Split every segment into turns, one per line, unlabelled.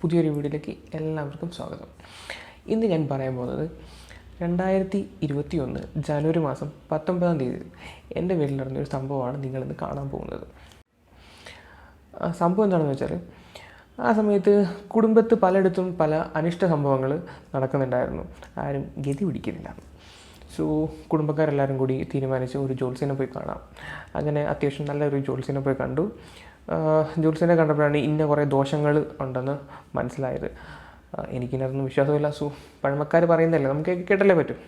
പുതിയൊരു വീഡിയോയിലേക്ക് എല്ലാവർക്കും സ്വാഗതം ഇന്ന് ഞാൻ പറയാൻ പോകുന്നത് രണ്ടായിരത്തി ഇരുപത്തി ഒന്ന് ജനുവരി മാസം പത്തൊമ്പതാം തീയതി എൻ്റെ വീട്ടിൽ നടന്നൊരു സംഭവമാണ് നിങ്ങളിന്ന് കാണാൻ പോകുന്നത് സംഭവം എന്താണെന്ന് വെച്ചാൽ ആ സമയത്ത് കുടുംബത്ത് പലയിടത്തും പല അനിഷ്ട സംഭവങ്ങൾ നടക്കുന്നുണ്ടായിരുന്നു ആരും ഗതി പിടിക്കുന്നില്ല സോ കുടുംബക്കാരെല്ലാവരും കൂടി തീരുമാനിച്ച് ഒരു ജോത്സ്യനെ പോയി കാണാം അങ്ങനെ അത്യാവശ്യം നല്ലൊരു ജോത്സ്യനെ പോയി കണ്ടു ജൂൽസിനെ കണ്ടപ്പോഴാണ് ഇന്ന കുറേ ദോഷങ്ങൾ ഉണ്ടെന്ന് മനസ്സിലായത് എനിക്കിതിനകത്തൊന്നും വിശ്വാസമില്ല സു പഴമക്കാർ പറയുന്നതല്ലേ നമുക്ക് കേട്ടല്ലേ പറ്റും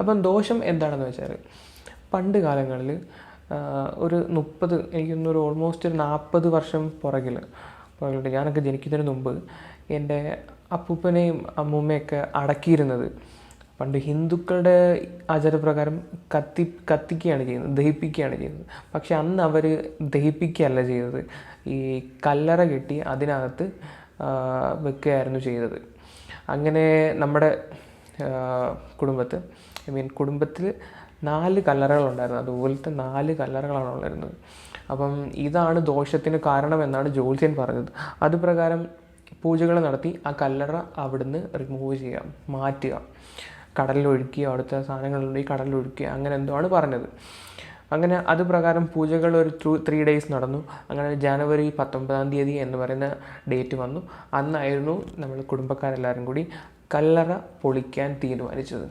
അപ്പം ദോഷം എന്താണെന്ന് വെച്ചാൽ പണ്ട് കാലങ്ങളിൽ ഒരു മുപ്പത് എനിക്കൊന്നൊരു ഓൾമോസ്റ്റ് ഒരു നാൽപ്പത് വർഷം പുറകിൽ പുറകിലുണ്ട് ഞാനൊക്കെ ജനിക്കുന്നതിന് മുമ്പ് എൻ്റെ അപ്പൂപ്പനെയും അമ്മൂമ്മയൊക്കെ അടക്കിയിരുന്നത് പണ്ട് ഹിന്ദുക്കളുടെ ആചാരപ്രകാരം കത്തി കത്തിക്കുകയാണ് ചെയ്യുന്നത് ദഹിപ്പിക്കുകയാണ് ചെയ്യുന്നത് പക്ഷെ അന്ന് അവർ ദഹിപ്പിക്കുകയല്ല ചെയ്തത് ഈ കല്ലറ കെട്ടി അതിനകത്ത് വെക്കുകയായിരുന്നു ചെയ്തത് അങ്ങനെ നമ്മുടെ കുടുംബത്ത് ഐ മീൻ കുടുംബത്തിൽ നാല് കല്ലറകളുണ്ടായിരുന്നു അതുപോലത്തെ നാല് കല്ലറകളാണ് ഉണ്ടായിരുന്നത് അപ്പം ഇതാണ് ദോഷത്തിന് കാരണമെന്നാണ് ജോൽസ്യൻ പറഞ്ഞത് അത് പ്രകാരം പൂജകൾ നടത്തി ആ കല്ലറ അവിടുന്ന് റിമൂവ് ചെയ്യുക മാറ്റുക കടലിലൊഴുക്കി അവിടുത്തെ സാധനങ്ങളുണ്ട് ഈ കടലിലൊഴുക്കി അങ്ങനെ എന്തോ ആണ് പറഞ്ഞത് അങ്ങനെ അത് പ്രകാരം പൂജകൾ ഒരു ത്രീ ഡേയ്സ് നടന്നു അങ്ങനെ ജനുവരി പത്തൊമ്പതാം തീയതി എന്ന് പറയുന്ന ഡേറ്റ് വന്നു അന്നായിരുന്നു നമ്മൾ കുടുംബക്കാരെല്ലാവരും കൂടി കല്ലറ പൊളിക്കാൻ തീരുമാനിച്ചത്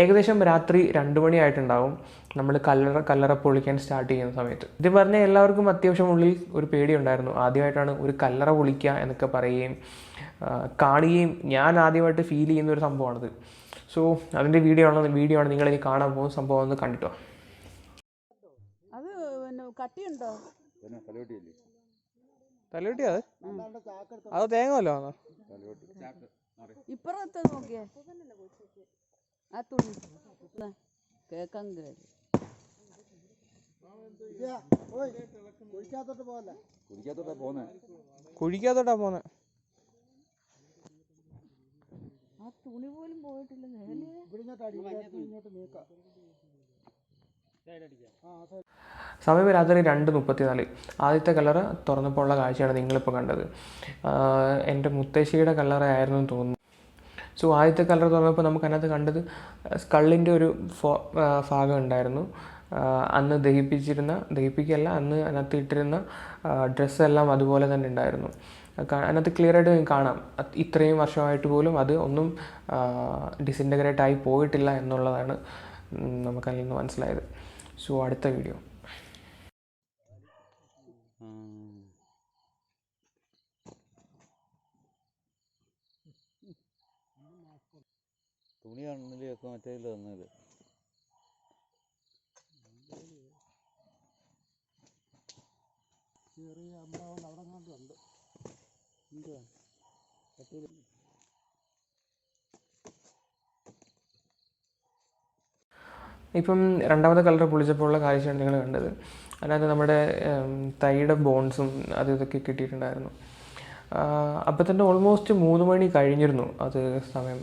ഏകദേശം രാത്രി രണ്ട് മണിയായിട്ടുണ്ടാവും നമ്മൾ കല്ലറ കല്ലറ പൊളിക്കാൻ സ്റ്റാർട്ട് ചെയ്യുന്ന സമയത്ത് ഇത് പറഞ്ഞ എല്ലാവർക്കും അത്യാവശ്യം ഉള്ളിൽ ഒരു പേടിയുണ്ടായിരുന്നു ആദ്യമായിട്ടാണ് ഒരു കല്ലറ പൊളിക്കുക എന്നൊക്കെ പറയുകയും കാണുകയും ഞാൻ ആദ്യമായിട്ട് ഫീൽ ചെയ്യുന്ന ഒരു സംഭവമാണിത് സോ അതിൻ്റെ വീഡിയോ ആണ് വീഡിയോ ആണ് നിങ്ങളിനി കാണാൻ പോകുന്ന സംഭവം ഒന്ന് കണ്ടിട്ടോ അത് തലവെട്ടിയാ അത് തേങ്ങ വല്ലോ
ഇപ്പുറത്ത് നോക്കിയേ ആ തുണി കേക്കാൻ കയറി കുഴിക്കാത്തോട്ട് പോകല്ലേ
കുഴിക്കാത്തോട്ടാ പോന്നെ
കുഴിക്കാത്തോട്ടാ പോന്നെ ആ തുണി പോലും പോയിട്ടില്ല നേരെ സമയം രാത്രി രണ്ട് മുപ്പത്തിനാല് ആദ്യത്തെ കല്ലറ തുറന്നപ്പോൾ ഉള്ള കാഴ്ചയാണ് നിങ്ങളിപ്പോൾ കണ്ടത് എൻ്റെ മുത്തശ്ശിയുടെ കല്ലറയായിരുന്നു തോന്നുന്നു സോ ആദ്യത്തെ കളർ തുറന്നപ്പോൾ നമുക്ക് അതിനകത്ത് കണ്ടത് സ്കള്ളിൻ്റെ ഒരു ഫോ ഭാഗം ഉണ്ടായിരുന്നു അന്ന് ദഹിപ്പിച്ചിരുന്ന ദഹിപ്പിക്കല്ല അന്ന് അതിനകത്ത് ഇട്ടിരുന്ന ഡ്രസ്സെല്ലാം അതുപോലെ തന്നെ ഉണ്ടായിരുന്നു അതിനകത്ത് ക്ലിയർ ആയിട്ട് കാണാം ഇത്രയും വർഷമായിട്ട് പോലും അത് ഒന്നും ഡിസിൻറ്റഗ്രേറ്റ് ആയി പോയിട്ടില്ല എന്നുള്ളതാണ് നമുക്കതിൽ നിന്ന് മനസ്സിലായത് സോ അടുത്ത വീഡിയോ തുണിയാണെങ്കിലൊക്കെ മറ്റേ തന്നത് ചെറിയ അമ്മാവൻ അവിടെ കണ്ടുണ്ട് ഇപ്പം രണ്ടാമത്തെ കളർ പൊളിച്ചപ്പോൾ ഉള്ള കാഴ്ചയാണ് നിങ്ങൾ കണ്ടത് അല്ലാതെ നമ്മുടെ തൈയുടെ ബോൺസും അത് ഇതൊക്കെ കിട്ടിയിട്ടുണ്ടായിരുന്നു അപ്പം തന്നെ ഓൾമോസ്റ്റ് മൂന്ന് മണി കഴിഞ്ഞിരുന്നു അത് സമയം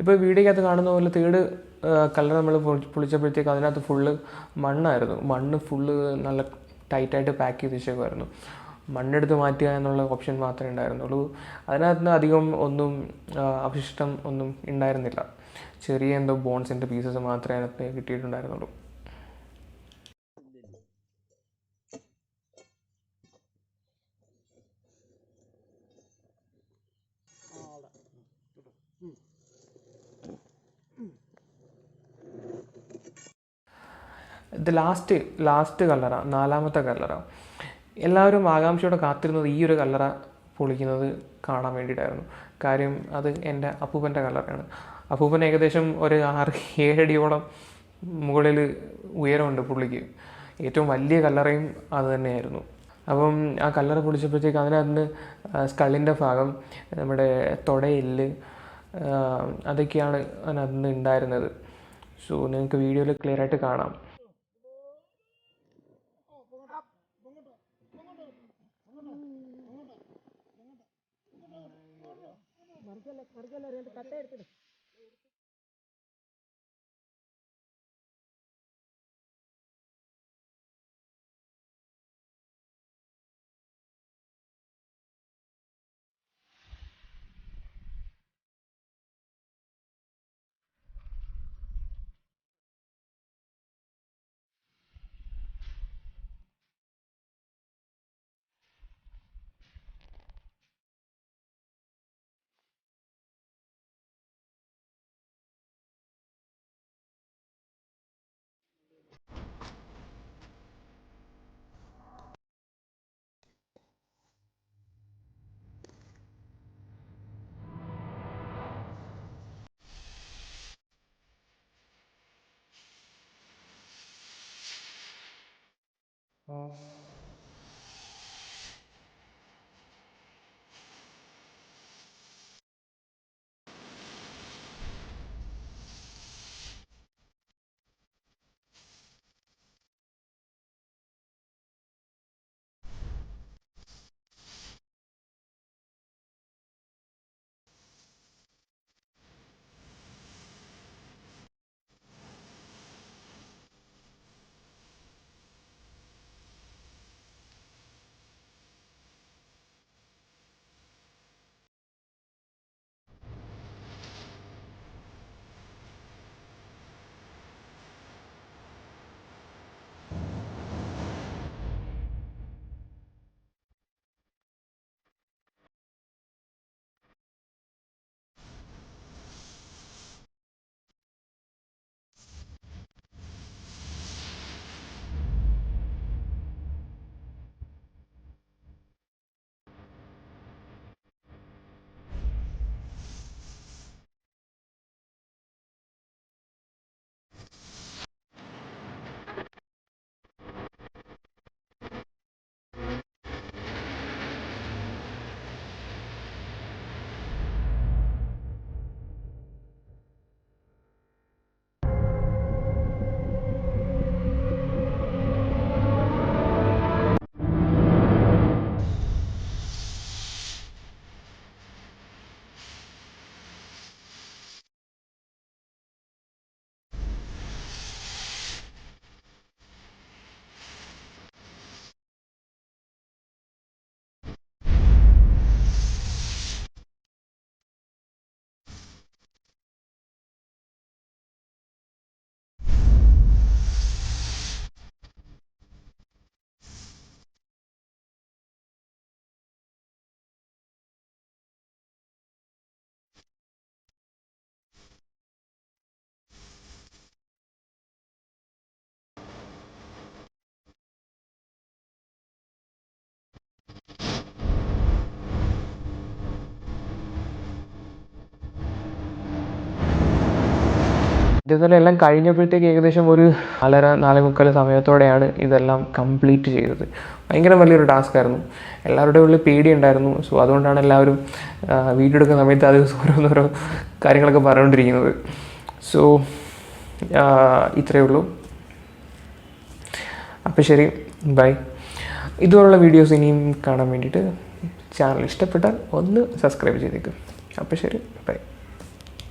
ഇപ്പോൾ വീഡിയോക്കകത്ത് കാണുന്ന പോലെ തേട് കളർ നമ്മൾ പൊളിച്ചപ്പോഴത്തേക്ക് അതിനകത്ത് ഫുള്ള് മണ്ണായിരുന്നു മണ്ണ് ഫുള്ള് നല്ല ടൈറ്റായിട്ട് പാക്ക് ചെയ്ത് വെച്ചേക്കുമായിരുന്നു മണ്ണെടുത്ത് മാറ്റുക എന്നുള്ള ഓപ്ഷൻ മാത്രമേ ഉണ്ടായിരുന്നുള്ളൂ അതിനകത്ത് അധികം ഒന്നും അവശിഷ്ടം ഒന്നും ഉണ്ടായിരുന്നില്ല ചെറിയ എന്തോ ബോൺസിൻ്റെ പീസസ് മാത്രമേ അതിനകത്ത് കിട്ടിയിട്ടുണ്ടായിരുന്നുള്ളൂ ഇത് ലാസ്റ്റ് ലാസ്റ്റ് കല്ലറ നാലാമത്തെ കല്ലറ എല്ലാവരും ആകാംക്ഷയോടെ കാത്തിരുന്നത് ഈ ഒരു കല്ലറ പൊളിക്കുന്നത് കാണാൻ വേണ്ടിയിട്ടായിരുന്നു കാര്യം അത് എൻ്റെ അപ്പൂപ്പൻ്റെ കല്ലറയാണ് അപ്പൂപ്പൻ ഏകദേശം ഒരു ആറ് ഏഴടിയോളം മുകളിൽ ഉയരമുണ്ട് പുള്ളിക്ക് ഏറ്റവും വലിയ കല്ലറയും അത് തന്നെയായിരുന്നു അപ്പം ആ കല്ലറ പൊളിച്ചപ്പോഴത്തേക്ക് അതിനകത്ത് സ്കള്ളിൻ്റെ ഭാഗം നമ്മുടെ തൊടയെല്ല് അതൊക്കെയാണ് അതിനകത്ത് ഉണ്ടായിരുന്നത് സോ നിങ്ങൾക്ക് വീഡിയോയിൽ ക്ലിയർ ആയിട്ട് കാണാം ஒரு கிலோ ரெண்டு கட்டை இருக்குது 哦。ഇതേപോലെ എല്ലാം കഴിഞ്ഞപ്പോഴത്തേക്ക് ഏകദേശം ഒരു നാലര നാലേ സമയത്തോടെയാണ് ഇതെല്ലാം കംപ്ലീറ്റ് ചെയ്തത് ഭയങ്കര വലിയൊരു ടാസ്ക് ആയിരുന്നു എല്ലാവരുടെ ഉള്ളിൽ പേടി ഉണ്ടായിരുന്നു സോ അതുകൊണ്ടാണ് എല്ലാവരും വീഡിയോ എടുക്കുന്ന സമയത്ത് അത് ഓരോന്നോരോ കാര്യങ്ങളൊക്കെ പറഞ്ഞുകൊണ്ടിരിക്കുന്നത് സോ ഇത്രയേ ഉള്ളൂ അപ്പോൾ ശരി ബൈ ഇതുപോലുള്ള വീഡിയോസ് ഇനിയും കാണാൻ വേണ്ടിയിട്ട് ചാനൽ ഇഷ്ടപ്പെട്ടാൽ ഒന്ന് സബ്സ്ക്രൈബ് ചെയ്തേക്കും അപ്പോൾ ശരി ബൈ